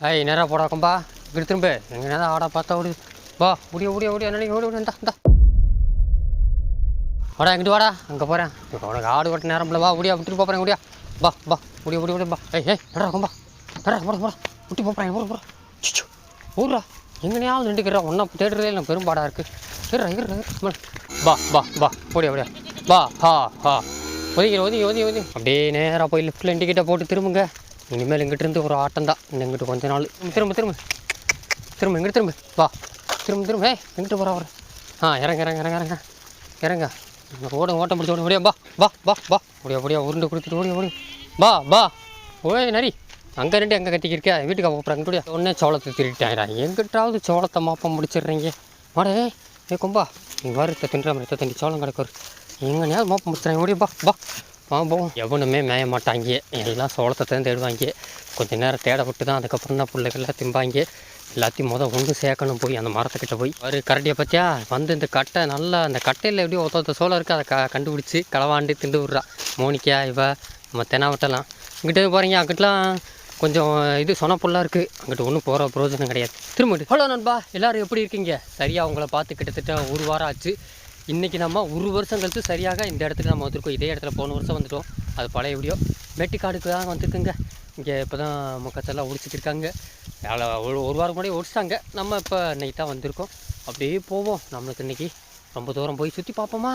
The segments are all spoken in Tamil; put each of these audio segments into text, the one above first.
ஐய் நேராக போடா கொம்பா. இப்படி திரும்ப. எங்கே நேரம் ஆடா பார்த்தா ஓடி. வா ஓடிய ஓடிய ஓடிய நினைக்க ஓடி ஓடி இந்தா இந்தா. வாடா எங்கிட்டு வாடா. அங்கே போகிறேன் உனக்கு ஆடு ஓட்ட நேரம் இல்லை. வா ஓடியா விட்டுட்டு போகிறேன் ஓடியா. வா வா ஓடிய ஓடி ஓடி வா. ஏய் ஏய் நடா கம்பா? நடா போட போடா. விட்டு போகிறேன் போட போகிறேன் சிச்சு ஊர்ரா எங்கனையாவது நின்றுக்கிறா. ஒன்றா தேடுறதே இல்லை பெரும்பாடாக இருக்குது இருறா இருறா வா வா வா. ஓடியா ஓடியா. வா ஹா ஹா. ஒதுங்கி ஒதுங்கி ஒதுங்கி ஒதுங்கி. அப்படியே நேராக போய் லெஃப்ட்டில் இண்டிகேட்டை போட்டு திரும்புங்க. இனிமேல் இங்கிட்டிருந்து ஒரு ஆட்டம் தான் இன்னும் இங்கிட்டு கொஞ்ச நாள். திரும்ப திரும்ப திரும்ப. இங்கிட்டு திரும்ப. வா. திரும்ப திரும்ப. ஏ எங்கிட்டு போகிறா அவர். ஆ இறங்க இறங்க இறங்க இறங்க. இறங்க. ஓட ஓட்டம் பிடிச்சி ஓட முடியா வா வா வா வா. ஓடியா ஓடியா உருண்டு கொடுத்துட்டு ஓடி ஓடி வா வா. ஓய் நரி. அங்கே ரெண்டு அங்கே கட்டிக்கிருக்க? வீட்டுக்கு போகிறாங்க கூடிய? உடனே சோளத்தை திருட்டாயிரா எங்கிட்டாவது சோளத்தை மாப்பம் முடிச்சிடுறீங்க. வாடே ஏ கொம்பா. நீ வருத்த தின்ற மாதிரி தண்ணி சோளம் கிடக்கு எங்கனையாவது மாப்பம் முடிச்சிடுறாங்க ஓடியா வா வா. வா எவனுமே மேய மாட்டாங்க. எல்லாம் சோளத்தை தான் தேடுவாங்க. கொஞ்ச நேரம் தேடப்பட்டு தான் அதுக்கப்புறம் தான் பிள்ளைகள்லாம் திம்பாங்க. எல்லாத்தையும் மொதல் ஒன்று சேர்க்கணும் போய் அந்த மரத்துக்கிட்ட போய். ஒரு கரடியை பற்றியா வந்து இந்த கட்டை நல்லா அந்த கட்டையில் எப்படியும் ஒருத்த ஒருத்த சோளம் இருக்குது அதை க கண்டுபிடிச்சி களவாண்டு திண்டு விட்றா. மோனிக்கா இவ நம்ம தெனாவட்டெல்லாம். இங்கிட்ட போகிறீங்க அங்கிட்டலாம் கொஞ்சம் இது சொனப்புள்ளாக இருக்குது அங்கிட்ட ஒன்றும் போகிற பிரயோஜனம் கிடையாது. திரும்பிட்டு ஹலோ நண்பா எல்லோரும் எப்படி இருக்கீங்க? சரியாக உங்களை பார்த்து கிட்டத்தட்ட ஒரு வாரம் ஆச்சு. இன்றைக்கி நம்ம ஒரு வருஷம் கழித்து சரியாக இந்த இடத்துக்கு நம்ம வந்திருக்கோம். இதே இடத்துல போன வருஷம் வந்துட்டோம். அது பழைய வீடியோ. மேட்டிக்காடுக்கு தான் வந்திருக்குங்க. இங்கே இப்போ தான் முக்கத்தெல்லாம் ஒடிச்சிட்டு இருக்காங்க. வேலை ஒரு ஒரு வாரம் முன்னாடி ஒடிச்சிட்டாங்க நம்ம இப்போ இன்னைக்கு தான் வந்திருக்கோம். அப்படியே போவோம். நம்மளுக்கு இன்னைக்கு ரொம்ப தூரம் போய் சுற்றி பார்ப்போமா?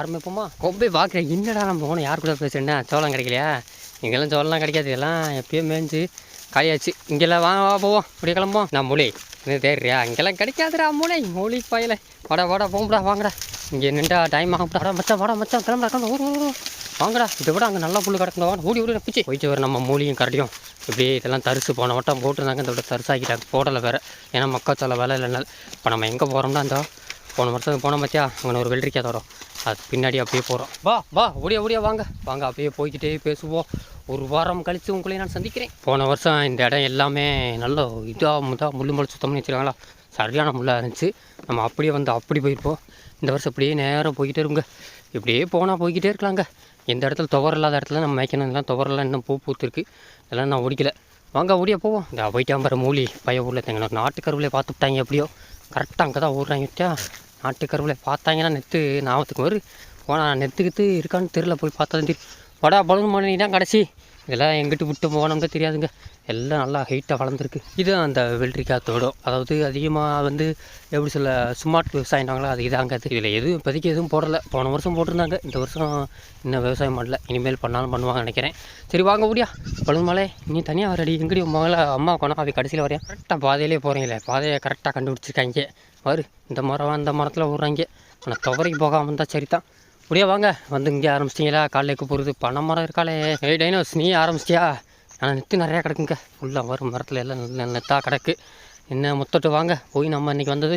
ஆரம்பிப்போமா? ரொம்ப பார்க்குறேன் என்னடா நம்ம போனோம் யார் கூட பேசுறேன்னா சோளம் கிடைக்கலையா? இங்கெல்லாம் சோளம்லாம் கிடைக்காது. எல்லாம் எப்பயும் மேய்ஞ்சு காயாச்சு இங்கெல்லாம் வா வா போவோம். இப்படி கிளம்போம் நான் மூளை இது தேடுறியா? இங்கெல்லாம் கிடைக்காதுடா மூளை மூளை பயலை. வாடா வாடா போங்கடா வாங்கடா. இங்கே நின்றா டைம் ஆகும்டா மச்சான் வாடா மச்சான் கிளம்புடா கிளம்புடா. ஊர் ஊர் ஊர். வாங்கடா இதை விட அங்கே நல்லா புல் கிடக்குங்க. வாடா ஓடி ஓடி பிச்சு. போயிட்டு வர நம்ம மூலியும் கரடியும். இப்படியே இதெல்லாம் தரிசு போன வட்டம் போட்டிருந்தாங்க. இந்த தரிசாக்கிட்டாங்க. போடலை வேறு. ஏன்னா மக்காச்சோள வேலை இல்லைனால இப்போ நம்ம எங்கே போகிறோம்னா இந்த போன வருஷம் போன மச்சியா அங்கே ஒரு வெள்ளரிக்காய் தரோம் அது பின்னாடி அப்படியே போகிறோம் வா வா ஓடியா ஓடியா வாங்க. வாங்க அப்படியே போய்க்கிட்டே பேசுவோம். ஒரு வாரம் கழித்து உங்களையும் நான் சந்திக்கிறேன். போன வருஷம் இந்த இடம் எல்லாமே நல்ல இதாக முதா முள்ளு முள் சுத்தம் பண்ணி வச்சுருக்காங்களா? சரியான முள்ளாக இருந்துச்சு. நம்ம அப்படியே வந்து அப்படி போயிருப்போம். இந்த வருஷம் அப்படியே நேரம் போய்கிட்டே இருங்க இப்படியே போனால் போய்கிட்டே இருக்கலாங்க. எந்த இடத்துல துவர் இல்லாத இடத்துல நம்ம மேய்க்கணும். இதெல்லாம் துவரெல்லாம் இன்னும் பூ பூத்துருக்கு. இதெல்லாம் நான் ஒடிக்கல. வாங்க ஓடியா போவோம். இந்த போயிட்டாம்பர மூலி பைய ஊரில் தேங்க நாட்டுக்கருவிலே பார்த்துட்டாங்க எப்படியோ. கரெக்டாக அங்கே தான் ஓடுறாங்க நாட்டுக்கருவிலே பார்த்தாங்கன்னா நெத்து ஞாபகத்துக்கு வரும். போனால் நெத்துக்கிட்டு இருக்கான்னு தெருவில் போய் பார்த்தா தான் தெரியும் வடா பலூன் மணி தான் கடைசி. இதெல்லாம் எங்கிட்டு விட்டு போனோம்னு தெரியாதுங்க. எல்லாம் நல்லா ஹைட்டாக வளர்ந்துருக்கு. இது அந்த வெள்ளரிக்காய் தோடம். அதாவது அதிகமாக வந்து எப்படி சொல்ல ஸ்மார்ட் விவசாயம்னாங்களோ அது இதாங்க அது. இதில் எதுவும் இப்போதைக்கு எதுவும் போடலை. போன வருஷம் போட்டிருந்தாங்க. இந்த வருஷம் இன்னும் விவசாயம் பண்ணல. இனிமேல் பண்ணாலும் பண்ணுவாங்க நினைக்கிறேன். சரி வாங்க முடியா பழுமலை நீ தனியாக வரடி. எங்கடி மகளை அம்மா கொண்டா அவை கடைசியில் வரையா கரெக்டாக பாதையிலே போகிறீங்களே பாதையை கரெக்டாக கண்டுபிடிச்சிருக்காங்க. வரு இந்த மரம் அந்த மரத்தில் விட்றாங்க ஆனால் துவரைக்கு போகாமல் இருந்தால் சரி தான் அப்படியே வாங்க. வந்து இங்கே ஆரம்பிச்சிட்டிங்களா? காலைக்கு போகிறது பனை மரம் இருக்காளே. ஏய் டைனோஸ் நீ ஆரம்பிச்சிட்டியா? ஆனால் நெத்து நிறையா கிடக்குங்க. ஃபுல்லாக வரும். மரத்தில் எல்லாம் நல்ல நெத்தாக கிடக்கு. என்ன முத்தட்டு வாங்க. போய் நம்ம இன்றைக்கி வந்தது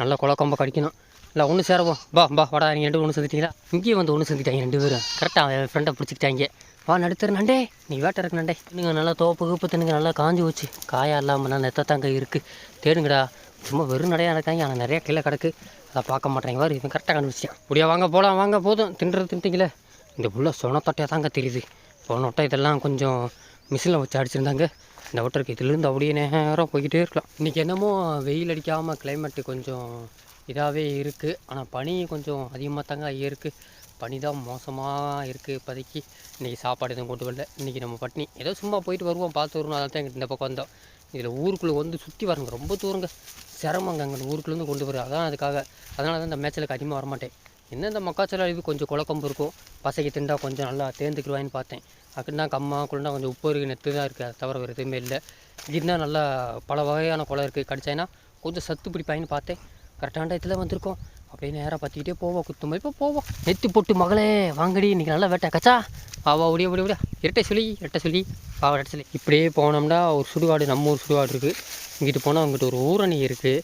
நல்லா குளக்கொம்ப கடிக்கணும். இல்லை ஒன்று சேருவோம். பா பா வாடா நீங்கள் ரெண்டு ஒன்று செஞ்சிட்டீங்களா இங்கேயும் வந்து ஒன்று செஞ்சுட்டாங்க ரெண்டு பேரும். கரெக்டாக என் ஃப்ரெண்டை பிடிச்சிக்கிட்டாங்க. வா நடுத்தர் நண்டே. நீ வேட்டை இருக்கு நண்டே. நீங்கள் நல்லா தோப்பு கூப்பு தின்னுங்க நல்லா காஞ்சி வச்சு காயா இல்லாமல் நல்லா நெத்தத்தாங்க இருக்குது தேடுங்கடா. சும்மா வெறும் நடையாக இருக்காங்க ஆனால் நிறையா கீழே கிடக்கு. அதை பார்க்க மாட்டேங்க இவன் கரெக்டாக கண்டுபிடிச்சான் இப்படியா வாங்க போகலாம் வாங்க போதும். தின்றது தின்ட்டிங்களே இந்த புள்ள சொனத்தொட்டையாக தாங்க தெரியுது. போன இதெல்லாம் கொஞ்சம் மிஷினில் வச்சு அடிச்சிருந்தாங்க. இந்த வட்டருக்கு இதுலேருந்து அப்படியே நேரம் போய்கிட்டே இருக்கலாம். இன்றைக்கி என்னமோ வெயில் அடிக்காமல் கிளைமேட்டு கொஞ்சம் இதாகவே இருக்குது ஆனால் பனி கொஞ்சம் அதிகமாக தாங்க இருக்குது பனி தான் மோசமாக இருக்குது இப்போதைக்கு. இன்றைக்கி சாப்பாடு எதுவும் கொண்டு வரல. இன்றைக்கி நம்ம பட்னி ஏதோ சும்மா போயிட்டு வருவோம். பார்த்து வருவோம். அதான் தான் இந்த பக்கம் வந்தோம். இதில் ஊருக்குள்ளே வந்து சுற்றி வரங்க ரொம்ப தூரங்க. சிரமங்க அங்கே ஊருக்குள்ளேருந்து கொண்டு வரும் அதான் அதுக்காக. அதனால தான் இந்த மேச்சலுக்கு அதிகமாக வரமாட்டேன். என்ன இந்த மக்காச்சோள அழிவு கொஞ்சம் குழக்கம்பு இருக்கும். பசைக்கு திண்டா கொஞ்சம் நல்லா தேர்ந்துக்கிடுவாயின்னு பார்த்தேன். அப்படின்னா கம்மா குள்ளா கொஞ்சம் உப்பு இருக்குது நெத்து தான் இருக்குது அதை தவிர வேறு எதுவுமே இல்லை. இருந்தால் நல்லா பல வகையான குளம் இருக்குது கடிச்சாங்கன்னா கொஞ்சம் சத்து பிடிப்பாயின்னு பார்த்தேன். கரெக்டான டயத்தில் வந்திருக்கோம். அப்படியே நேராக பார்த்துக்கிட்டே போவோம். குத்தும் இப்போ போவோம். நெத்தி போட்டு மகளே வாங்கடி. இன்றைக்கி நல்லா வேட்டை. கச்சா. பாவா வா ஒடியா ஒடியா ஒடியா இரட்டை சொல்லி இரட்டை சொல்லி. பாவா இரட்டை சொல்லி. இப்படியே போனோம்னா ஒரு சுடுகாடு நம்ம ஊர் சுடுகாடு இருக்குது இங்கிட்டு போனால் அங்கிட்டு ஒரு ஊரணி இருக்குது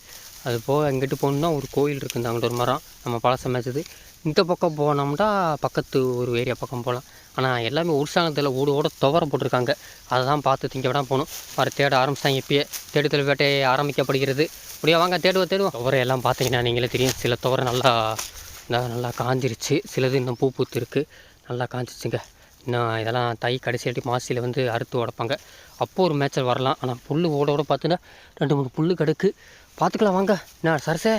அது போக இங்கிட்டு போகணுன்னா ஒரு கோயில் இருக்குது அங்கிட்ட ஒரு மரம். நம்ம பழசம் மேய்ச்சது. இந்த பக்கம் போனோம்னா பக்கத்து ஒரு ஏரியா பக்கம் போகலாம் ஆனால் எல்லாமே உற்சாகத்தில் ஓடு ஓட துவர போட்டிருக்காங்க. அதை தான் பார்த்து திங்க விட போகணும். வர தேட ஆரம்பிச்சிட்டாங்க இப்பயே. தேடுதல் வேட்டை ஆரம்பிக்கப்படுகிறது. அப்படியே வாங்க தேடுவோம் தேடுவோம். துவரை எல்லாம் பார்த்தீங்கன்னா நீங்களே தெரியும். சில துவரை நல்லா நல்லா காஞ்சிருச்சு. சிலது இன்னும் பூ பூத்து இருக்குது நல்லா காஞ்சிச்சுங்க. நான் இதெல்லாம் தை கடைசியாட்டி மாசியில் வந்து அறுத்து உடப்பாங்க. அப்போ ஒரு மேய்ச்சல் வரலாம். ஆனால் புல் ஓட ஓட பார்த்துன்னா ரெண்டு மூணு புல் கிடக்கு. பார்த்துக்கலாம் வாங்க. நான் சரசே?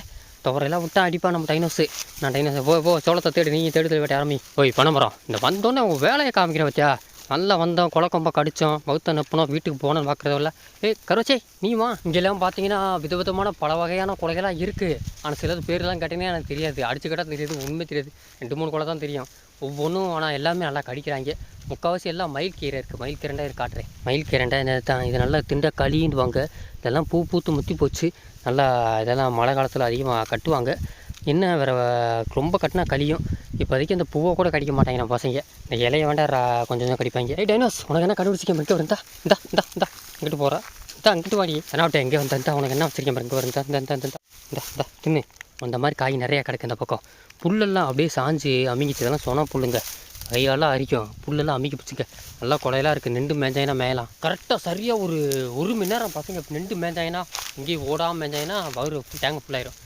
துவரையெல்லாம் விட்டா அடிப்பா நம்ம டைனோஸு நான் டைனோஸ் போ போ சோளத்தை தேடி நீங்கள் தேடுதல் வேட்டை ஆரம்பி. போய் பணமரம் இந்த வந்தோடனே உங்கள் வேலையை காமிக்கிறேன் வச்சா நல்லா வந்தோம் குளக்கொம்பா கடித்தோம் பௌத்த நப்பினோம் வீட்டுக்கு போனோம்னு பார்க்குறதில்ல ஏ கருவச்சே நீமா இங்கெல்லாம் பார்த்தீங்கன்னா விதவிதமான பல வகையான குலைகளாக இருக்குது ஆனால் சிலது பேர்லாம் கேட்டீங்கன்னா எனக்கு தெரியாது. அடிச்சு கேட்டால் தெரியாது உண்மை தெரியாது. ரெண்டு மூணு குலை தான் தெரியும். ஒவ்வொன்றும் ஆனால் எல்லாமே நல்லா கடிக்கிறாங்க. முக்கால்வாசி எல்லாம் மயில் கீரை இருக்குது மயில் கீரைண்டா இது காட்டுறேன். மயில் கீரண்டா என்ன தான் இது நல்லா திண்ட களின்னுவாங்க இதெல்லாம் பூ பூத்து முத்தி போச்சு. நல்லா இதெல்லாம் மழை காலத்தில் அதிகமாக கட்டுவாங்க. என்ன வேறு ரொம்ப கட்டினா கழியும் இப்போதைக்கு அந்த பூவை கூட கடிக்க மாட்டாங்க நம்ம பசங்க. இந்த இலைய வேண்டாம் கொஞ்சம் கொஞ்சம் கடிப்பாங்க. ஏய் டைனோஸ் உனக்கு என்ன கண்டுபிடிச்சிக்க இங்கே இருந்தா இந்தா இந்தா இந்தா இங்கிட்டு போகிறா இந்தா அங்கிட்டு வாடி. தெனாவட்டை எங்கே வந்தா உனக்கு என்ன வச்சிருக்கேன் பாரு, இங்கே வரும் இந்தா இந்த இந்த தின்னு. அந்த மாதிரி காய் நிறையா கிடக்கு இந்த பக்கம். புல்லெல்லாம் அப்படியே சாஞ்சு அமுங்கிச்சு. இதெல்லாம் புல்லுங்க. கையாலாம் அரிக்கும். புல்லெல்லாம் அமுக்கி பிடிச்சிக்க நல்லா குலையெல்லாம் இருக்குது நின்று மேஞ்சாயினா மேயலாம். கரெக்டாக சரியாக ஒரு ஒரு மணி நேரம் பசங்க நின்று மேஞ்சாயினா இங்கேயும் ஓடாமல் மேஞ்சாயினா வயிறு டேங்க் ஃபுல்லாயிரும்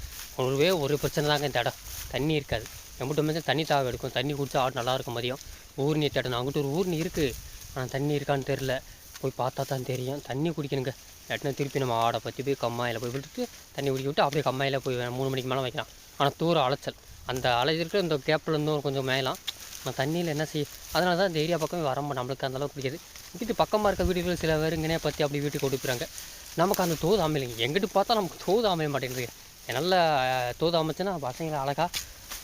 ஒருவே ஒரு பிரச்சனை தாங்க இந்த இடம். தண்ணி இருக்காது. நம்மகிட்ட மேய்ச்சா தண்ணி தாவை எடுக்கும். தண்ணி குடிச்சா ஆடு நல்லா இருக்கும் மதியம். ஊர்னி தேடணும். அவங்ககிட்ட ஒரு ஊர்னி இருக்குது ஆனால் தண்ணி இருக்கான்னு தெரில போய் பார்த்தா தான் தெரியும். தண்ணி குடிக்கணுங்க. இல்லாட்டினா திருப்பி நம்ம ஆடை பற்றி போய் கம்மாயில் போய் விட்டுட்டு தண்ணி குடிக்க விட்டு அப்படியே கம்மாயில் போய் மூணு மணிக்கு மேலே வைக்கலாம். ஆனால் தூரம் அலைச்சல். அந்த அலைச்சிட்டு இந்த கேப்பில் இருந்தும் கொஞ்சம் மேலாம். நம்ம தண்ணியில் என்ன செய்ய அதனால தான் இந்த ஏரியா பக்கம் வர நம்மளுக்கு அந்த அளவுக்கு பிடிக்காது. வீட்டு பக்கமாக இருக்க வீடுகள் சில பேருங்கனே பற்றி அப்படி வீட்டுக்கு கொடுக்குறாங்க நமக்கு அந்த தோது அமையலைங்க. எங்கிட்டு பார்த்தா நமக்கு தோது அமைய மாட்டேங்குது நல்ல தோது அமைச்சுன்னா பசங்களை அழகாக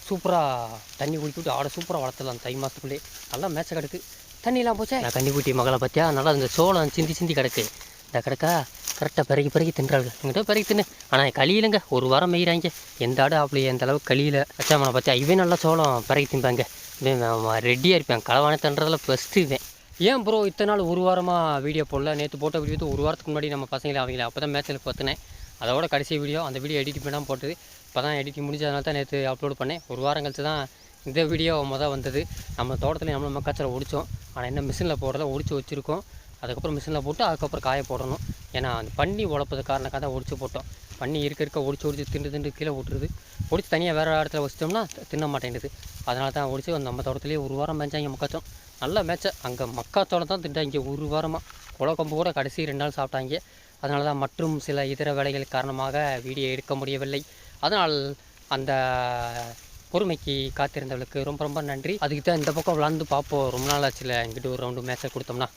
சூப்பராக தண்ணி குடிக்க விட்டு ஆடை சூப்பராக வளர்த்துலாம் தை மாதத்துக்குள்ளே நல்லா மேட்ச கிடக்கு. தண்ணியெல்லாம் போச்சே? நான் கன்னிக்குட்டி மகளை பார்த்தியா நல்லா இந்த சோளம் சிந்தி சிந்தி கிடக்கு. இந்த கிடக்கா கரெக்டாக பிறகி பிறகி தின்றாளுங்க எங்கிட்ட பிறகி தின்னு. ஆனால் கழியிலங்க ஒரு வாரம் மேய்கிறாங்க எந்த ஆடு அப்படி எந்த அளவுக்கு கழியில வச்சாமனை பார்த்தியா இவன் நல்லா சோளம் பிறகி திம்பாங்க இவன் ரெடியாக இருப்பான். களவான தன்றதில் ஃபஸ்ட்டு இவன். ஏன் ப்ரோ இத்தனை நாள் ஒரு வாரமாக வீடியோ போடல? நேற்று போட்ட வீடியோ ஒரு வாரத்துக்கு முன்னாடி நம்ம பசங்களை அவங்கள அப்போ தான் மேட்ச்சில் பார்த்தினேன் அதோட கடைசி வீடியோ அந்த வீடியோ எடிட் பண்ணாமல் போட்டது. இப்போ தான் எடிட்டிங் முடிஞ்சதுனால தான் நேற்று அப்லோட் பண்ணேன். ஒரு வாரம் கழிச்சு தான் இந்த வீடியோ மொதல் வந்தது. நம்ம தோட்டத்தில் நம்ம மக்காச்சலை ஒடிச்சோம். ஆனால் என்ன மிஷினில் போடுறத ஒடிச்சு வச்சுருக்கோம். அதுக்கப்புறம் மிஷினில் போட்டு அதுக்கப்புறம் காய போடணும். ஏன்னா அந்த பண்ணி உழப்பது காரணக்காக தான் ஒடிச்சு போட்டோம். பண்ணி இருக்க இருக்க ஒடிச்சு ஒடிச்சு திண்டு திண்டு கீழே விட்டுருது. ஒடிச்சு தனியாக வேறு இடத்துல வச்சிட்டோம்னா தின்ன மாட்டேங்குது. அதனால தான் ஒடிச்சு நம்ம தோட்டத்துலேயே ஒரு வாரம் மேய்ச்சாங்க மக்காச்சோம். நல்லா மேய்ச்ச அங்கே மக்காச்சோளம் தான் திண்டாங்க ஒரு வாரமாக குளக்கொம்பு கூட கடைசி ரெண்டு நாள் சாப்பிட்டாங்க. அதனால தான் மற்றும் சில இதர வேலைகள் காரணமாக வீடியோ எடுக்க முடியவில்லை. அதனால் அந்த பொறுமைக்கு காத்திருந்தவளுக்கு ரொம்ப ரொம்ப நன்றி. அதுக்கு தான் இந்த பக்கம் விளாண்டு பார்ப்போம். ரொம்ப நாள் ஆச்சுல இங்கிட்டு ஒரு ரவுண்டு மேட்சை கொடுத்தோம்னா.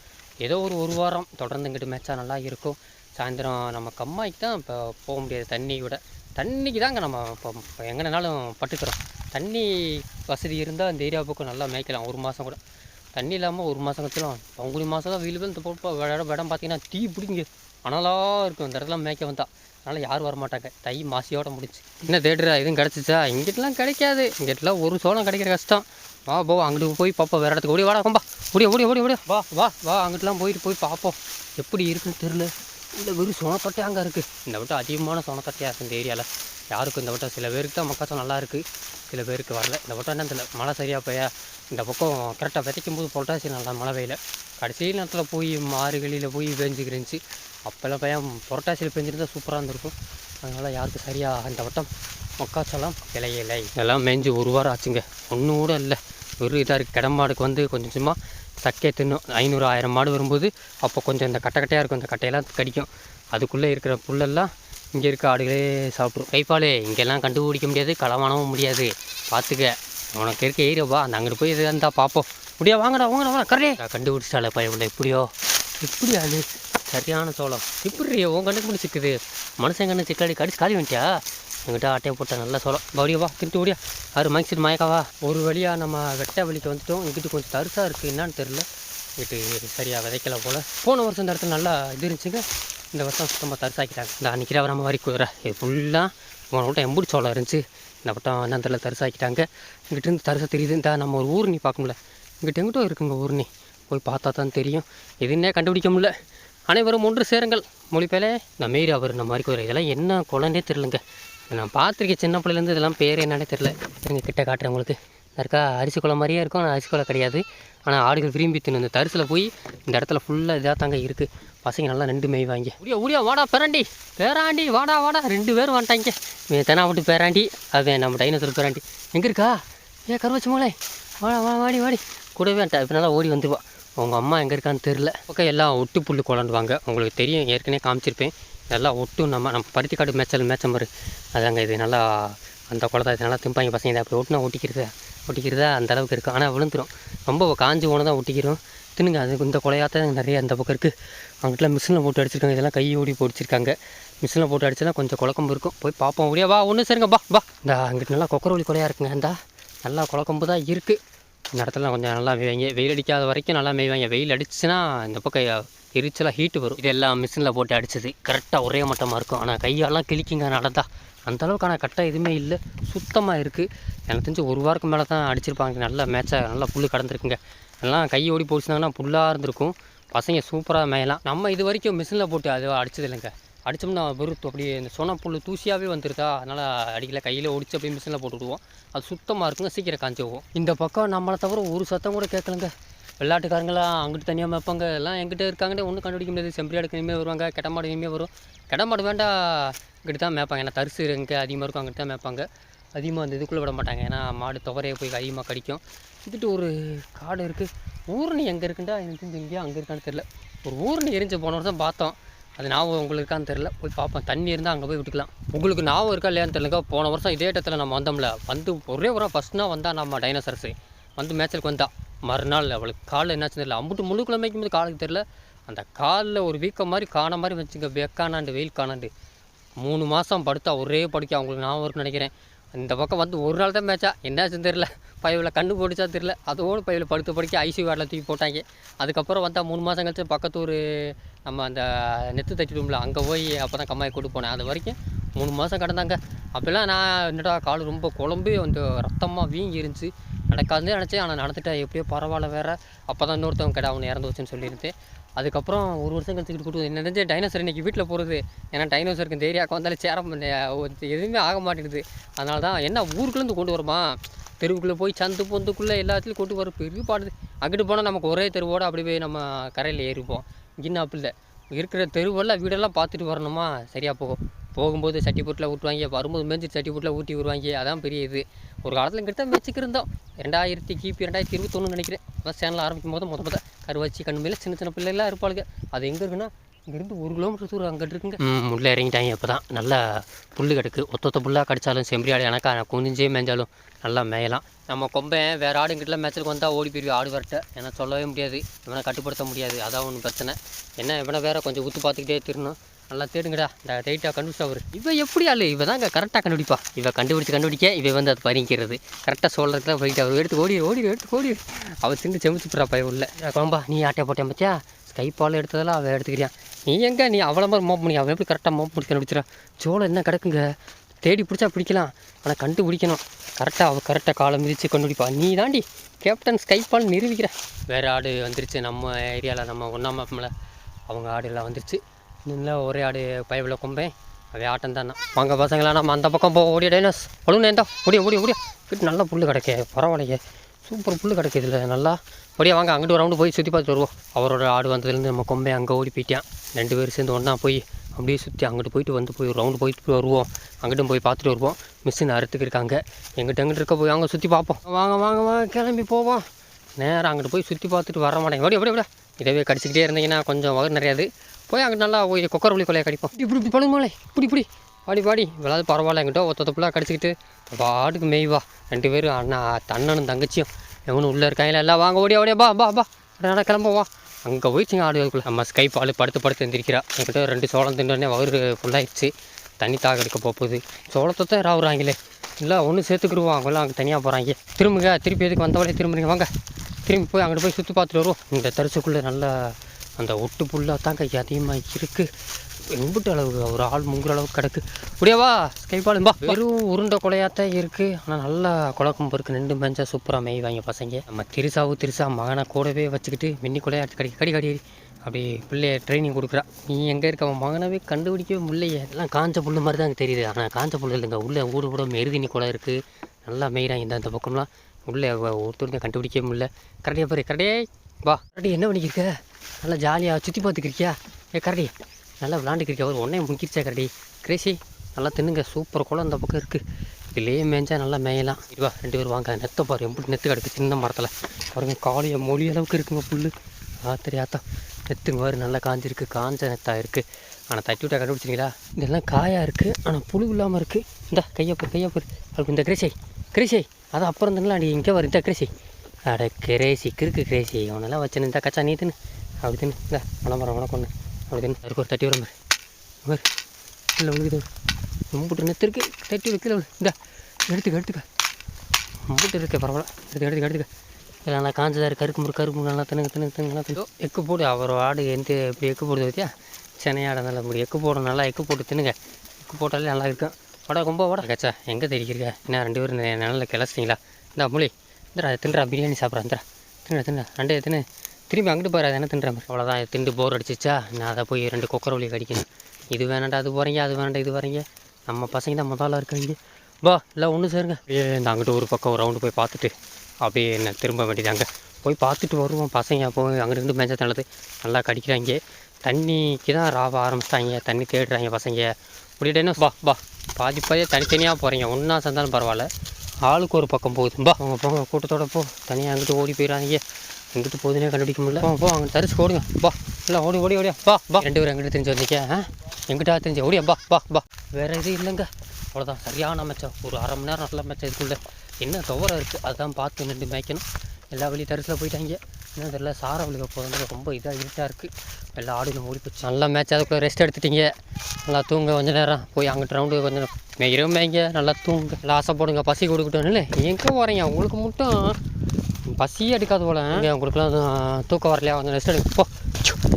ஏதோ ஒரு ஒரு வாரம் தொடர்ந்து இங்கிட்டு மேட்சாக நல்லா இருக்கும். சாயந்தரம் நம்ம கம்மாய்க்கு தான் இப்போ போக முடியாது தண்ணி விட. தண்ணிக்கு தாங்க நம்ம இப்போ இப்போ எங்கேனாலும் பட்டுக்கிறோம். தண்ணி வசதி இருந்தால் இந்த ஏரியா பக்கம் நல்லா மேய்க்கலாம் ஒரு மாதம் கூட. தண்ணி இல்லாமல் ஒரு மாதம் கற்றுலாம் பங்குனி மாதம் தான் வெயில் இந்த போட்டு இடம் இடம் பார்த்தீங்கன்னா தீ பிடிங்க அனலாக இருக்கும். இந்த இடத்துல மேய்க்க வந்தா. அதனால் யாரும் வரமாட்டாங்க. தை மாசியோட முடிச்சு என்ன தேடுறா? எதுவும் கிடச்சிச்சா? இங்கிட்டலாம் கிடைக்காது. இங்கிட்டலாம் ஒரு சோளம் கிடைக்கிற கஷ்டம். வா போ அங்கிட்டு போய் பார்ப்போம் வேறு இடத்துக்கு. ஓடி வாடா கொம்பா ஓடியா ஓடி ஓடி ஓடியா வா வா வா. அங்கிட்டலாம் போயிட்டு போய் பார்ப்போம் எப்படி இருக்குன்னு தெரில இல்லை வெறும் சோனத்தட்டையாக அங்கே இருக்குது இந்த விட்டு அதிகமான சோனத்தட்டையாக இருக்குது இந்த ஏரியாவில் யாருக்கும் இந்த வட்டம் சில பேருக்கு தான் மக்காச்சோளம் நல்லா இருக்குது சில பேருக்கு வரல. இந்த வட்டம் என்ன தெரியல மழை சரியாக போயா இந்த பக்கம் கரெக்டாக விதைக்கும் போது பொட்டாசி நல்லா மழை பெய்யல. கடைசி நேரத்தில் போய் மாறுகளியில் போய் பெஞ்சுக்கிருந்துச்சு அப்போல்லாம் பையன் புரட்டாசியில் பெஞ்சிருந்தால் சூப்பராக இருந்திருக்கும். அதனால் யாருக்கும் சரியாக இந்த வட்டம் மக்காச்சோளம் விளையலை. இதெல்லாம் மேய்ஞ்சி ஒரு வாரம் ஆச்சுங்க. ஒன்றும் கூட இல்லை. வெறும் இதாக இருக்குது கிடமாடுக்கு வந்து கொஞ்சம் சும்மா சக்கே தின்னும். ஐநூறு ஆயிரம் மாடு வரும்போது அப்போ கொஞ்சம் இந்த கட்டை கட்டையாக இருக்கும். இந்த கட்டையெல்லாம் கடிக்கும். அதுக்குள்ளே இருக்கிற புல்லெல்லாம் இங்கே இருக்க ஆடுகளே சாப்பிட்ரும் கைப்பாலே இங்கெல்லாம் கண்டுபிடிக்க முடியாது களவானவும் முடியாது. பார்த்துக்க. உனக்கு இருக்க ஏரியாவா அந்த அங்கிட்டு போய் இதாக இருந்தால் பார்ப்போம். முடியா வாங்கடா வாங்கடா வாங்க கரே கண்டுபிடிச்சாலே பையன் எப்படியோ. இப்படி அது சரியான சோளம். இப்படி உன் கண்ணுக்கு மட்டும் சிக்குது. மனுஷன் கண்ணு சிக்காடி கடிச்சு காலி வந்துட்டியா எங்கிட்ட ஆட்டையை போட்டால் நல்லா சோளம். பவுடியா வா திருட்டு ஓடியா. அவர் மயக்சிட்டு மயக்காவா ஒரு வழியாக நம்ம வெட்ட வழிக்கு வந்துட்டோம். இங்கிட்டு கொஞ்சம் தருசாக இருக்குது என்னான்னு தெரில இங்கிட்டு சரியாக விதைக்கல போல். போன வருஷம் இந்த இடத்துல நல்லா இது இருந்துச்சுங்க. இந்த வருஷம் சுத்தமாக தரிசாக்கிட்டாங்க. இந்த அன்றைக்கி நம்ம மாதிரி குதிரை இது ஃபுல்லாக போன வட்டம் எம்பூடி சோளம் இருந்துச்சு. இந்த வட்டம் என்ன தரிசாக்கிட்டாங்க. இங்கிட்டு இருந்து தரிசா தெரியுது. இந்த நம்ம ஒரு ஊர்னி பார்க்க முடியல இங்கிட்ட எங்கிட்டோ இருக்குங்க ஊர்னி. போய் பார்த்தா தான் தெரியும். எதுன்னே கண்டுபிடிக்க முடியல. அனைவரும் ஒன்று சேருங்கள். மொழிப்பேலே இந்த மாரி அவர் இந்த மாதிரி குதிரை இதெல்லாம் என்ன குழந்தே தெரிலங்க நான் பார்த்துருக்கேன். சின்ன பிள்ளைலேருந்து இதெல்லாம் பேர் என்னன்னே தெரில எங்கள் கிட்டே காட்டுறேன் உங்களுக்கு. இருக்கா? அரிசி குளம் மாதிரியே இருக்கும். ஆனால் அரிசி குளம் கிடையாது. ஆனால் ஆடுகள் விரும்பி தின்னு. இந்த தரிசில் போய் இந்த இடத்துல ஃபுல்லாக இதாக தாங்க இருக்குது பசங்க நல்லா ரெண்டு மேய்வாங்க. ஊடியா ஊடியா வாடா பேராண்டி. பேராண்டி வாடா வாடா. ரெண்டு பேரும் வந்துட்டாங்க. இவன் தெனாவட்டு பேராண்டி? அதே நம்ம டைனோசர் பேராண்டி. எங்கே இருக்கா? ஏ கருவச்சி மோளே வாடா வா வாடி வாடி. கூடவே நல்லா ஓடி வந்துவா உங்கள் அம்மா எங்கே இருக்கான்னு தெரில ஓகே எல்லாம் ஒட்டு புல் கொண்டாண்டுவாங்க உங்களுக்கு தெரியும். ஏற்கனவே காமிச்சிருப்பேன். எல்லாம் ஒட்டும் நம்ம நம்ம பருத்தி காடு மேய்ச்சல் மேய்ச்ச மாதிரி. அதாங்க இது நல்லா அந்த குளத்தை நல்லா திம்பாங்க பசங்க. இதை அப்படி ஒட்டுனா ஒட்டிக்கிறது? ஒட்டிக்கிறதா அந்த அளவுக்கு இருக்கும் ஆனால் விழுந்துரும். ரொம்ப காஞ்சி போனதான் ஒட்டிக்கிறோம். தின்னுங்க அது இந்த கொலையாத்தான் நிறைய அந்த பக்கம் இருக்குது அவங்ககிட்ட மிஷினில் போட்டு அடிச்சிருக்காங்க. இதெல்லாம் கை ஓடி போடிச்சிருக்காங்க. மிஷினில் போட்டு அடிச்சா கொஞ்சம் குழக்கம்பு இருக்கும். போய் பார்ப்போம். அப்படியே வா ஒன்று சரிங்க. பா பா இந்த அங்கிட்டு நல்லா கொக்கரொலி கொலையாக இருக்குங்க. இந்தா நல்லா குழக்கம்பு தான் இருக்குது இந்த இடத்துல கொஞ்சம் நல்லா மேய்வாங்க வெயில் அடிக்காத வரைக்கும் நல்லா மேய்வாங்க. வெயில் அடிச்சுன்னா இந்த பக்கம் எரிச்சலாக ஹீட்டு வரும். இதெல்லாம் மிஷினில் போட்டு அடிச்சது. கரெக்டாக ஒரே மட்டமாக இருக்கும். ஆனால் கையெல்லாம் கிழிக்குங்க. நடந்தா அந்தளவுக்கான கட்டம் கட்டை எதுவுமே இல்லை. சுத்தமாக இருக்குது எனக்கு தெரிஞ்சு ஒரு வாரத்துக்கு மேலே தான் அடிச்சிருப்பாங்க. நல்லா மேட்சாக நல்லா புல் கடந்துருக்குங்க. எல்லாம் கை ஓடி போச்சுனாங்கன்னா புல்லாக இருந்திருக்கும். பசங்க சூப்பராக மேயலாம். நம்ம இது வரைக்கும் மிஷினில் போட்டு அது அடிச்சது இல்லைங்க. அடித்தோம்னா வெறுத்து அப்படியே இந்த சொன்ன புல் தூசியாகவே வந்துருதா? அதனால் அடிக்கல. கையில் ஒடிச்சு அப்படியே மிஷினில் போட்டு விடுவோம். அது சுத்தமாக இருக்குங்க. சீக்கிரம் காஞ்சி போகும் இந்த பக்கம் நம்மளை தவிர ஒரு சத்தம் கூட கேட்கலங்க. விளையாட்டுக்காரங்களாம் அங்கிட்டு தனியாக மேய்ப்பாங்க. எல்லாம் எங்கிட்ட இருக்காங்கன்னே ஒன்றும் கண்டுபிடிக்க முடியாது. செம்பரியாடுக்கு இனிமேல் வருவாங்க. கெட்டமாடு இனிமேல் வரும். கெட்டமாடு வேண்டாம் இங்கிட்டு தான் மேய்ப்பாங்க. ஏன்னா தரிசு எங்கே அதிகமாக இருக்கும் அங்கிட்டு தான் மேய்ப்பாங்க. அதிகமாக அந்த இதுக்குள்ளே விட மாட்டாங்க. ஏன்னா மாடு துவரையை போய் அதிகமாக கடிக்கும். இதுட்டு ஒரு காடு இருக்குது ஊரணி எங்கே இருக்குண்டா? எனக்கு தெரிஞ்சு எங்கேயோ அங்கே இருக்கான்னு தெரில ஒரு ஊரணி எரிஞ்சு போன வருஷம் பார்த்தோம். அது ஞாபகம் உங்களுக்கு இருக்கான்னு தெரில போய் பார்ப்போம். தண்ணி இருந்தால் அங்கே போய் விட்டுக்கலாம். உங்களுக்கு ஞாபகம் இருக்கா இல்லையான்னு தெரியலங்க. போன வருஷம் இதே இடத்துல நம்ம வந்தோம்ல. வந்து ஒரே ஒரு ஃபஸ்ட்னா வந்தால் நம்ம டைனோசரஸு வந்து மேச்சலுக்கு வந்தா. மறுநாள் அவளுக்கு காலில் என்னாச்சுன்னு தெரியல. அம்புட்டு முழுக்குள்ள மேய்க்கும் போது காலுக்கு தெரில அந்த காலில் ஒரு வீக்கம் மாதிரி காண மாதிரி வச்சுங்க. வெக்கானாண்டு வெயில் காணாண்டு. மூணு மாதம் படுத்தா ஒரே படுக்க அவங்களுக்கு ஞாபகம் இருக்குன்னு நினைக்கிறேன். இந்த பக்கம் வந்து ஒரு நாள் தான் மேட்சா. என்னாச்சுன்னு தெரில பயவில் கண்ணு போட்டுச்சா தெரில அதோடு பைவில் படுத்து படிக்க ஐசி வார்டில் தூக்கி போட்டாங்க. அதுக்கப்புறம் வந்தால் மூணு மாதம் கழிச்சு பக்கத்து ஒரு நம்ம அந்த நெத்து தட்டிடும்ல அங்கே போய் அப்போ தான் கம்மாய் கூட்டு போனேன். அது வரைக்கும் மூணு மாதம் கடந்தாங்க. அப்போல்லாம் நான் என்னடா கால் ரொம்ப குழம்பு அந்த ரத்தமாக வீங்கி இருந்துச்சு. நடக்காதுன்னு நினச்சேன். ஆனால் நடந்துட்டேன் எப்படியோ பரவாயில்ல வேறு. அப்போ தான் இன்னொருத்தவங்க கடை அவனை இறந்து வச்சுன்னு சொல்லியிருந்தேன். அதுக்கப்புறம் ஒரு வருஷம் கழிச்சுக்கிட்டு கூட்டு என்ன நினைஞ்சு டைனோசர் இன்றைக்கி வீட்டில் போகிறது ஏன்னா டைனோசருக்கு இந்த ஏரியாவுக்கு வந்தாலும் சேர எதுவுமே ஆக மாட்டேங்குது. அதனால தான் என்ன ஊருக்குள்ளேருந்து கொண்டு வருமா? தெருவுக்குள்ளே போய் சந்து பொந்துக்குள்ளே எல்லாத்துலேயும் கொண்டு வர பெரிய பாடுது அங்கிட்டு போனால் நமக்கு ஒரே தெருவோடு அப்படி போய் நம்ம கரையில் ஏறிப்போம். இங்கே அப்படி இல்லை. இருக்கிற தெருவெல்லாம் வீடெல்லாம் பார்த்துட்டு வரணுமா? சரியாக போகும். போகும்போது சட்டி போட்டில் ஊட்டுவாங்க வரும்போது மேய்ஞ்சி சட்டி போட்டில் ஊட்டி வருவாங்க அதான் பெரிய இது. ஒரு காலத்தில் இங்கிட்ட தான் இருந்தோம். ரெண்டாயிரத்தி கிபி ரெண்டாயிரத்தி இருபத்தொன்னு நினைக்கிறேன். சேனல் ஆரம்பிக்கும் போது மொத்த முத கருவாச்சி கண்ணு மேலே சின்ன சின்ன பிள்ளைலாம் இருப்பாளுங்க. அது எங்கே இருக்குன்னா இங்கேருந்து ஒரு கிலோமீட்டர் தூரம் அங்கிட்டு இருக்குங்க. உள்ளே இறங்கிட்டாங்க இப்போ தான் நல்லா புல் கிடக்கு. ஒத்த ஒத்த புல்லாக கடித்தாலும் செம்பரியாடு எனக்கா குனிஞ்சே மேய்ஞ்சாலும் நல்லா மேயலாம். நம்ம கொம்பன் வேறு ஆடுங்கிட்டலாம் மேய்ச்சலுக்கு வந்தால் ஓடி போயிருவோம் ஆடு வரட்ட. ஏன்னா சொல்லவே முடியாது. இவனை கட்டுப்படுத்த முடியாது. அதான் ஒன்றும் பிரச்சனை. என்ன இவனை வேறு கொஞ்சம் ஊற்று பார்த்துக்கிட்டே திருணும் நல்லா தேடுங்கடா. இந்த டைட்டாக கண்டுபிடிச்சா அவர் இவ எப்படி ஆளு? இவன் தான் கரெக்டாக கண்டுபிடிப்பா. இவ கண்டுபிடிச்சி கண்டுபிடிக்க இவ வந்து அது பறிக்கிறது. கரெக்டாக சொல்கிறதுக்கு தான் போயிட்டு அவர் எடுத்து ஓடி ஓடி எடுத்து ஓடி அவள் திண்டு செமிச்சுப்புறா பைய உள்ள. குழம்பா நீ ஆட்டை போட்டேன் பத்தியா? ஸ்கை பால் எடுத்ததெல்லாம் அவள் எடுத்துக்கிறியான் நீ எங்கே? நீ அவ்வளோ மாதிரி மோப் பண்ணி அவன் எப்படி கரெக்டாக மோப் பிடிக்க கண்டுபிடிச்சிடா சோளம் என்ன கிடக்குங்க? தேடி பிடிச்சா பிடிக்கலாம். ஆனால் கண்டுபிடிக்கணும். கரெக்டாக அவள் கரெக்டாக காலை மிதித்து கண்டுபிடிப்பா. நீ தாண்டி கேப்டன் ஸ்கைபால் நிரூபிக்கிற. வேறு ஆடு வந்துருச்சு நம்ம ஏரியாவில் நம்ம ஒன்றாம் மேப்பில் அவங்க ஆடு எல்லாம் வந்துருச்சு. இன்னும் ஒரே ஆடு பயவில் கொம்பேன் அவன் ஆட்டம் தானே வாங்க பசங்களா நம்ம அந்த பக்கம் போ ஓடிய டைனஸ். ஒழுங்கு நேந்தா ஓடிய ஓடிய ஓடிய. ஃபிட் நல்லா புல் கிடைக்கே. பரவாயில்லையே. சூப்பர் புல் கிடைக்குது இதில். நல்லா. அப்படியே வாங்க அங்கிட்டு ஒரு ரவுண்டு போய் சுற்றி பார்த்துட்டு வருவோம். அவரோட ஆடு வந்ததுலேருந்து நம்ம கொம்பை அங்கே ஓடி போயிட்டான். ரெண்டு பேரும் சேர்ந்து ஒன்றா போய் அப்படியே சுற்றி அங்கிட்டு போயிட்டு வந்து போய் ரவுண்டு போயிட்டு வருவோம். அங்கிட்டும் போய் பார்த்துட்டு வருவோம். மிஷின் அறுத்துக்கு இருக்காங்க. எங்கிட்ட எங்கிட்ட இருக்க போய் அங்கே சுற்றி பார்ப்போம். வாங்க வாங்க வாங்க கிளம்பி போவோம். நேராக அங்கிட்டு போய் சுற்றி பார்த்துட்டு வர மாட்டேங்க. ஓடி அப்படியே ஓடி இதவே கடிச்சிக்கிட்டே இருந்தீங்கன்னா கொஞ்சம் வகை நிறையாது. போய் அங்கே நல்லா கொக்கர் ஒளி கொலையை கடிப்போம். இப்படி இப்படி பழுமாலே இப்படி இப்படி பாடி பாடி. விளாது பரவாயில்ல எங்கிட்ட ஒத்த தொப்பிலாக கடிச்சிக்கிட்டு பாட்டுக்கு மேய்வா ரெண்டு பேரும் அண்ணா தண்ணனும் தங்கச்சியும் எவனும் உள்ளே இருக்காங்களா எல்லாம் வாங்க ஓடியா ஓடியா பா பா பா நட கிளம்ப வா. அங்கே போயிடுச்சுங்க ஆடுகளுக்குள்ள நம்ம ஸ்கை பால் படுத்து படுத்து எந்திரிக்கிறா. என்கிட்ட ரெண்டு சோளம் தின்னோடனே வயிறு ஃபுல்லாகிடுச்சு தண்ணி தாக எடுக்க போகுது. சோளத்தை தான் ராவுறாங்களே இல்லை ஒன்று சேர்த்துக்கிடுவோம். அவங்களாம் அங்கே தனியாக போகிறாங்க திரும்புங்க. திருப்பி எதுக்கு வந்தவளே திரும்புறீங்க. வாங்க. திரும்பி போய் அங்கிட்டு போய் சுற்றி பார்த்துட்டு வருவோம். இந்த தரிசுக்குள்ளே நல்லா அந்த ஒட்டு புல்லாக தாங்க அதிகமாக இருக்குது எம்பிட்டு அளவு ஒரு ஆள் முங்குற அளவுக்கு கிடக்கு. முடியாவா ஸ்கைபாலும் பா வெறும் உருண்டை கொலையாத்தான் இருக்குது ஆனால் நல்லா குழக்கம் இருக்குது ரெண்டு பெஞ்சா சூப்பராக மேய்வாங்க பசங்க. நம்ம திருசாவு திருசா மகனை கூடவே வச்சுக்கிட்டு மின்னி கொலையாட்டு கடி கடி கடி அப்படி பிள்ளைய ட்ரைனிங் கொடுக்குறா. நீ எங்கே இருக்க? அவன் மகனவே கண்டுபிடிக்கவே முடியலையே. இதெல்லாம் காஞ்ச புல்லு மாதிரி தான் தெரியுது. ஆனால் காஞ்ச புல்லு இல்லைங்க. உள்ளே ஊடு கூட மெருதினி குளம் இருக்குது நல்லா மேய்கிறாங்க இந்த அந்த பக்கம்லாம் உள்ளே ஒருத்தருங்க கண்டுபிடிக்கவே முடியல. கரடியாக பாரு கரடியே வா. கரடி என்ன பண்ணிக்கிருக்க நல்லா ஜாலியாக சுற்றி பார்த்துக்கிருக்கியா ஏ கரடி நல்லா விளாண்டுக்கிறியா? ஒரு ஒன்றே முக்கிருச்சா கரடி? கிரேசி நல்லா தின்னுங்க. சூப்பர் குளம் அந்த பக்கம் இருக்குது இதுலேயே மேய்ஞ்சா நல்லா மேயலாம். இதுவா ரெண்டு பேரும் வாங்க. நெத்த பாரு எப்படி நெத்து கிடக்கு சின்ன மரத்தில். பாருங்க காளிய மொழி அளவுக்கு இருக்குங்க புல் ஆத்தரியாத்தா நெத்துங்க பாரு நல்லா காஞ்சிருக்கு. காஞ்ச நெத்தாக இருக்குது ஆனால் தட்டி விட்டா கண்டுபிடிச்சிங்களா இதெல்லாம் காயாக இருக்குது ஆனால் புழு இல்லாமல் இருக்குது இந்த கையப்பர் கையப்பர் அதுக்கு இந்த கிரேசை கிரேசை அது அப்புறம் தானே அடி இங்கே வரும் இந்த கிரேசி. அட கிரேசி கிறுக்கு கிரேசி. அவனெல்லாம் வச்சுன்னு இந்த கச்சா நீ தின்னு. அப்படி தின்னு இந்த விளம்பரம் உனக்கு ஒன்று அப்படி தின்னு அதுக்கு ஒரு தட்டி வரும் பாரு இல்லை உங்களுக்கு மும்பிட்டு நெத்திருக்கு தட்டி வைக்கல கீழே இந்த எடுத்துக்க எடுத்துக்க மும்பிட்டு இருக்க பரவாயில்ல எடுத்து எடுத்துக்க எடுத்துக்க இல்லை நல்லா காஞ்சதாக கருக்கு முறு கருக்கு முறு நல்லா தினங்க தினங்க தின்னு நல்லா எக்கு போடு அவர் ஆடு எந்த இப்படி எக்கு போடுது பார்த்தியா சென்னையாட நல்லா இப்படி எக்கு போடும் நல்லா எக்கு போட்டு தின்னுங்க எக்கு போட்டாலே நல்லா இருக்கும் வடா ரொம்ப வடா கச்சா எங்கே தெரிக்கிறீங்க என்ன ரெண்டு பேரும் இந்த நிழல்ல கிளச்சிட்டிங்களா இந்த மொழி இந்தரா தின்றா பிரியாணி சாப்பிட்றா இந்தரா தின்றா தின்றா ரெண்டே தின்னு திரும்பி அங்கிட்டு பாரு அது என்ன தின்ற மாதிரி? அவ்வளோதான் இது திண்டு போர் அடிச்சிச்சா நான் அதை போய் ரெண்டு கொக்கரவழி கடிக்கணும். இது வேணாண்டா அது போகிறீங்க அது வேணாண்டா இது வரீங்க நம்ம பசங்க தான் முதல்ல இருக்காங்க வா இல்லை ஒன்று சேருங்க. அப்படியே இந்த அங்கிட்டு ஒரு பக்கம் ஒரு ரவுண்டு போய் பார்த்துட்டு அப்படியே என்ன திரும்ப வேண்டியதாங்க போய் பார்த்துட்டு வருவோம் பசங்க போய் அங்கிட்டு இருந்து மேஞ்ச தள்ளது. நல்லா கடிக்கிறாங்க. தண்ணிக்கு தான் ராவ ஆரம்பிச்சிட்டாங்க. தண்ணி தேடுறாங்க பசங்க. முடியட்டேன்னா பா பா பாதி பாதியாக தனித்தனியாக போகிறீங்க ஒன்றா சேர்ந்தாலும் பரவாயில்ல. ஆளுக்கு ஒரு பக்கம் போகுது. பா. அவங்க போங்க கூட்டத்தோட போ. தனியாக அங்கிட்டு ஓடி போயிடாதீங்க எங்கிட்டு போகுதுன்னே கண்டுபிடிக்க முடியல. போ போ அங்கே தரிச்சு ஓடுங்க பா. இல்லை ஓடி ஓடி ஓடியா. பா பா. ரெண்டு பேரும் எங்கிட்ட தெரிஞ்சு வந்தீங்க ஆ? எங்கிட்ட தெரிஞ்சு? ஓடியா பா பா பா. வேறு எதுவும் இல்லைங்க. அவ்வளோதான் சரியான மேட்சம் ஒரு அரை மணி நேரம் நல்ல மேட்ச் இதுக்குள்ள. என்ன துவரம் இருக்குது அதுதான் பார்த்து நின்று மேய்க்கணும். எல்லா வெளியே தரிசில் போயிட்டாங்க. என்ன தெரியல சார விழுக போகிறது ரொம்ப இதாக இருட்டாக இருக்குது எல்லா ஆடுகளும் ஓடி போச்சு. நல்லா மேட்ச் அதுக்குள்ளே ரெஸ்ட் எடுத்துட்டீங்க. நல்லா தூங்க கொஞ்ச நேரம். போய் அங்கே ரவுண்டு கொஞ்சம் மேய்கிறோம் மேய்ங்க நல்லா தூங்க. நல்லா ஆசைப்படுங்க பசி கொடுக்கட்டும். இல்லை எங்கே போகிறீங்க உங்களுக்கு மட்டும்? பசியே எடுக்காத போல. உங்களுக்குலாம் தூக்கம் வரலையா? கொஞ்சம் ரெஸ்ட் எடுங்க. போ.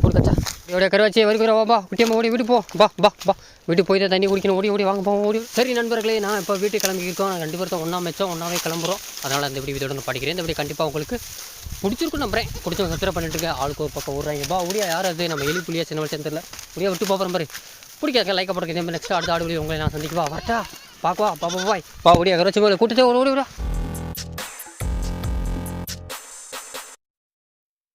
கொடுக்கச்சா இதோட கருவாச்சி வரைக்கும் வா பா குட்டியம்மா ஓடி வீட்டு போ. பா பா பா வீட்டு போய் தான் தண்ணி குடிக்கணும். ஓடி ஓடி வாங்க போவோம் ஓடி. சரி நண்பர்களே நான் இப்போ வீட்டுக்கு கிளம்பிக்கிட்டோம் நான் ரெண்டு பேர்த்தும் ஒன்றா மேட்சோம் ஒன்றாவே கிளம்புறோம். அதனால் அந்த இப்படி இதோட படிக்கிறேன். இந்த இப்படி கண்டிப்பாக உங்களுக்கு பிடிச்சிருக்கும் நம்புறேன் பிடிச்சவங்க சத்திரம் பண்ணிட்டு இருக்கேன் ஆளுக்கு ஒரு பக்கம் விட்றாங்க பா ஓடியா யார் அது நம்ம எலி புள்ளியா சின்ன வயசு தெரியல முடியா விட்டு போகிறோம் பாரு பிடிக்காத லைக் போடுறது நெக்ஸ்ட் அடுத்த ஆடு உங்களை நான் சந்திக்குவா வரட்டா பார்க்குவா பாப்பா பாய் பா ஓடியா கரைச்சி கூட்டத்தை ஒரு ஓடி விடா